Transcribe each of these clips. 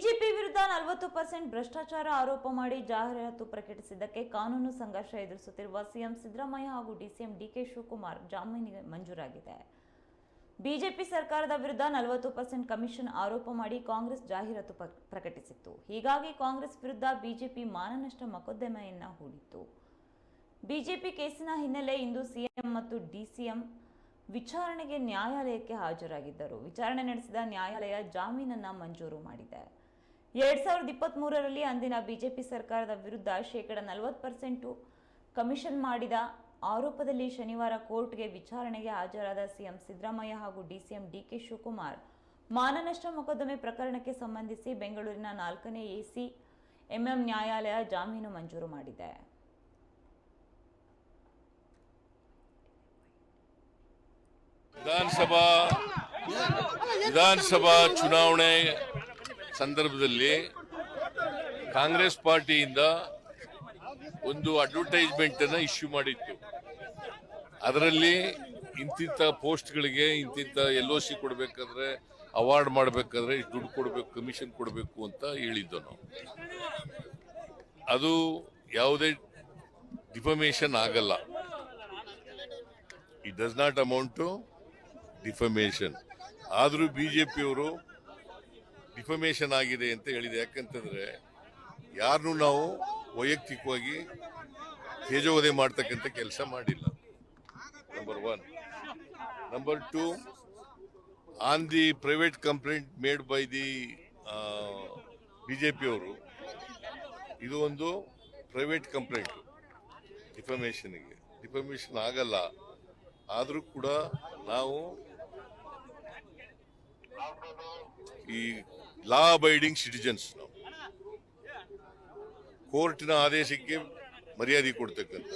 BJP ವಿರುದ್ಧ ನಲವತ್ತು percent ಭ್ರಷ್ಟಾಚಾರ ಆರೋಪ ಮಾಡಿ ಜಾಹೀರಾತು ಪ್ರಕಟಿಸಿದ್ದಕ್ಕೆ ಕಾನೂನು ಸಂಘರ್ಷ ಎದುರಿಸುತ್ತಿರುವ ಸಿಎಂ ಸಿದ್ದರಾಮಯ್ಯ ಹಾಗೂ ಡಿಸಿಎಂ ಡಿಕೆ ಶಿವಕುಮಾರ್ ಜಾಮೀನಿಗೆ ಮಂಜೂರಾಗಿದೆ. ಬಿಜೆಪಿ ಸರ್ಕಾರದ ವಿರುದ್ಧ ನಲವತ್ತು ಪರ್ಸೆಂಟ್ ಕಮಿಷನ್ ಆರೋಪ ಮಾಡಿ ಕಾಂಗ್ರೆಸ್ ಜಾಹೀರಾತು ಪ್ರಕಟಿಸಿತ್ತು. ಹೀಗಾಗಿ ಕಾಂಗ್ರೆಸ್ ವಿರುದ್ಧ ಬಿಜೆಪಿ ಮಾನನಷ್ಟ ಮೊಕದ್ದಮೆಯನ್ನ ಹೂಡಿತ್ತು. ಬಿಜೆಪಿ ಕೇಸಿನ ಹಿನ್ನೆಲೆ ಇಂದು ಸಿಎಂ ಮತ್ತು ಡಿಸಿಎಂ ವಿಚಾರಣೆಗೆ ನ್ಯಾಯಾಲಯಕ್ಕೆ ಹಾಜರಾಗಿದ್ದರು. ವಿಚಾರಣೆ ನಡೆಸಿದ ನ್ಯಾಯಾಲಯ ಜಾಮೀನನ್ನ ಮಂಜೂರು ಮಾಡಿದೆ. ಎರಡ್ ಸಾವಿರದ ಇಪ್ಪತ್ತ್ ಮೂರರಲ್ಲಿ ಅಂದಿನ ಬಿಜೆಪಿ ಸರ್ಕಾರದ ವಿರುದ್ಧ ಶೇಕಡ ನಲವತ್ತು ಪರ್ಸೆಂಟು ಕಮಿಷನ್ ಮಾಡಿದ ಆರೋಪದಲ್ಲಿ ಶನಿವಾರ ಕೋರ್ಟ್ಗೆ ವಿಚಾರಣೆಗೆ ಹಾಜರಾದ ಸಿಎಂ ಸಿದ್ದರಾಮಯ್ಯ ಹಾಗೂ ಡಿಸಿಎಂ ಡಿಕೆ ಶಿವಕುಮಾರ್. ಮಾನನಷ್ಟ ಮೊಕದ್ದಮೆ ಪ್ರಕರಣಕ್ಕೆ ಸಂಬಂಧಿಸಿ ಬೆಂಗಳೂರಿನ ನಾಲ್ಕನೇ ಎಸಿ ಎಂಎಂ ನ್ಯಾಯಾಲಯ ಜಾಮೀನು ಮಂಜೂರು ಮಾಡಿದೆ. ವಿಧಾನಸಭಾ ವಿಧಾನಸಭಾ ಚುನಾವಣೆ ಸಂದರ್ಭದಲ್ಲಿ ಕಾಂಗ್ರೆಸ್ ಪಾರ್ಟಿಯಿಂದ ಒಂದು ಅಡ್ವರ್ಟೈಸ್ಮೆಂಟ್ ಅನ್ನ ಇಶ್ಯೂ ಮಾಡಿತ್ತು. ಅದರಲ್ಲಿ ಇಂತಿಂತ ಪೋಸ್ಟ್ಗಳಿಗೆ ಇಂತಿಂತ ಎಲ್ ಒ ಸಿ ಕೊಡಬೇಕಾದ್ರೆ ಅವಾರ್ಡ್ ಮಾಡಬೇಕಾದ್ರೆ ದುಡ್ಡು ಕೊಡಬೇಕು, ಕಮಿಷನ್ ಕೊಡಬೇಕು ಅಂತ ಹೇಳಿದ್ದು ನಾವು. ಅದು ಯಾವುದೇ ಡಿಫಮೇಷನ್ ಆಗಲ್ಲ. It does not amount defamation. ಆದರೂ ಬಿಜೆಪಿಯವರು ಡಿಫಮೇಷನ್ ಆಗಿದೆ ಅಂತ ಹೇಳಿದೆ. ಯಾಕಂತಂದ್ರೆ ಯಾರನ್ನೂ ನಾವು ವೈಯಕ್ತಿಕವಾಗಿ ತೇಜೋವಧೆ ಮಾಡ್ತಕ್ಕಂಥ ಕೆಲಸ ಮಾಡಿಲ್ಲ. Number one number two on the private complaint made by the ಬಿಜೆಪಿಯವರು ಇದು ಒಂದು ಪ್ರೈವೇಟ್ ಕಂಪ್ಲೇಂಟ್ ಡಿಫಮೇಷನ್ಗೆ ಡಿಫಮೇಷನ್ ಆಗಲ್ಲ. ಆದರೂ ಕೂಡ ನಾವು ಈ ಲಾ ಅಬೈಡಿಂಗ್ ಸಿಟಿಜನ್ಸ್ ನಾವು. ಕೋರ್ಟಿನ ಆದೇಶಕ್ಕೆ ಮರ್ಯಾದೆ ಕೊಡ್ತಕ್ಕಂಥ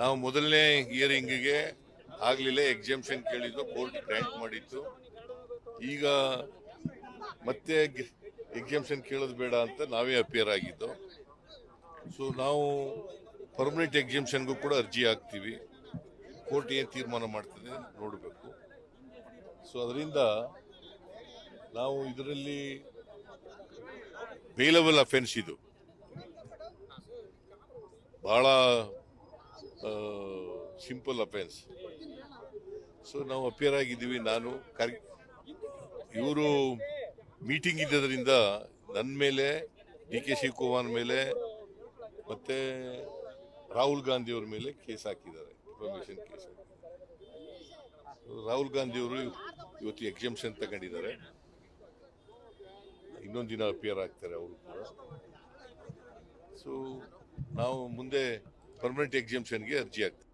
ನಾವು ಮೊದಲನೇ ಹಿಯರಿಂಗಿಗೆ ಆಗಲಿಲ್ಲ ಎಕ್ಸಾಮ್ಷನ್ ಕೇಳಿದ್ದು ಕೋರ್ಟ್ ಗ್ರ್ಯಾಂಟ್ ಮಾಡಿತ್ತು. ಈಗ ಮತ್ತೆ ಎಕ್ಸಾಮ್ಷನ್ ಕೇಳೋದು ಬೇಡ ಅಂತ ನಾವೇ ಅಪಿಯರ್ ಆಗಿದ್ದು. ಸೊ ನಾವು ಪರ್ಮನೆಂಟ್ ಎಕ್ಸಾಮ್ಷನ್ಗೂ ಕೂಡ ಅರ್ಜಿ ಹಾಕ್ತೀವಿ. ಕೋರ್ಟ್ ಏನು ತೀರ್ಮಾನ ಮಾಡ್ತದೆ ನೋಡಬೇಕು. ಸೊ ಅದರಿಂದ ನಾವು ಇದರಲ್ಲಿ ಬೇಲಬಲ್ ಅಫೆನ್ಸ್ ಇದು. ಬಹಳ ಸಿಂಪಲ್ ಅಫೆನ್ಸ್ ಸೊ ನಾವು ಅಪಿಯರ್ ಆಗಿದ್ದೀವಿ. ನಾನು ಇವರು ಮೀಟಿಂಗ್ ಇದ್ದದರಿಂದ ನನ್ನ ಮೇಲೆ, ಡಿ ಕೆ ಶಿವಕುಮಾರ್ ಮೇಲೆ, ಮತ್ತೆ ರಾಹುಲ್ ಗಾಂಧಿ ಅವ್ರ ಮೇಲೆ ಕೇಸ್ ಹಾಕಿದ್ದಾರೆ. ಇನ್ಫಾರ್ಮೇಶನ್ ಕೇಸ್ ರಾಹುಲ್ ಗಾಂಧಿ ಅವರು ಇವತ್ತು ಎಕ್ಸಾಮ್ಷನ್ ತಗೊಂಡಿದ್ದಾರೆ. ಇನ್ನೊಂದು ದಿನ ಅಪಿಯರ್ ಆಗ್ತಾರೆ ಅವರು ಕೂಡ. ಸೊ ನಾವು ಮುಂದೆ ಪರ್ಮನೆಂಟ್ ಎಕ್ಸಾಮ್ಷನ್ಗೆ ಅರ್ಜಿ ಹಾಕ್ತೀವಿ.